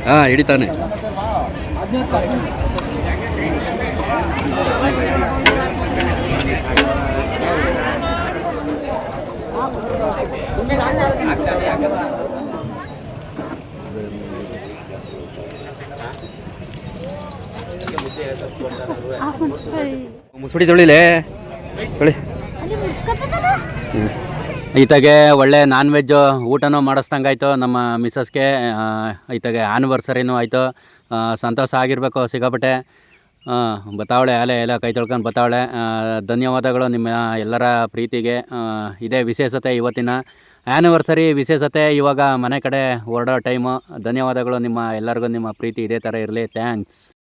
S1: ಹಾಂ ಹಿಡಿತಾನೆ ಮುಸುಡಿ ತೊಳಿಲೆ ತೊಳಿ ಈತಗೆ ಒಳ್ಳೆ ನಾನ್ ವೆಜ್ ಊಟನೂ ಮಾಡಿಸ್ದಂಗಾಯ್ತು. ನಮ್ಮ ಮಿಸಸ್ಗೆ ಈತಗೆ ಆನಿವರ್ಸರಿನೂ ಆಯಿತು. ಸಂತೋಷ ಆಗಿರಬೇಕು ಸಿಗಾಪಟ್ಟೆ ಬತಾವಳೆ ಅಲೆ ಎಲ್ಲ ಕೈ ತೊಳ್ಕೊಂಡು ಬತಾವಳೆ ಧನ್ಯವಾದಗಳು ನಿಮ್ಮ ಎಲ್ಲರ ಪ್ರೀತಿಗೆ. ಇದೇ ವಿಶೇಷತೆ ಇವತ್ತಿನ ಆ್ಯನಿವರ್ಸರಿ ವಿಶೇಷತೆ. ಇವಾಗ ಮನೆ ಕಡೆ ಹೊರಡೋ ಟೈಮು ಧನ್ಯವಾದಗಳು ನಿಮ್ಮ ಎಲ್ಲರಿಗೂ. ನಿಮ್ಮ ಪ್ರೀತಿ ಇದೇ ಥರ ಇರಲಿ. ಥ್ಯಾಂಕ್ಸ್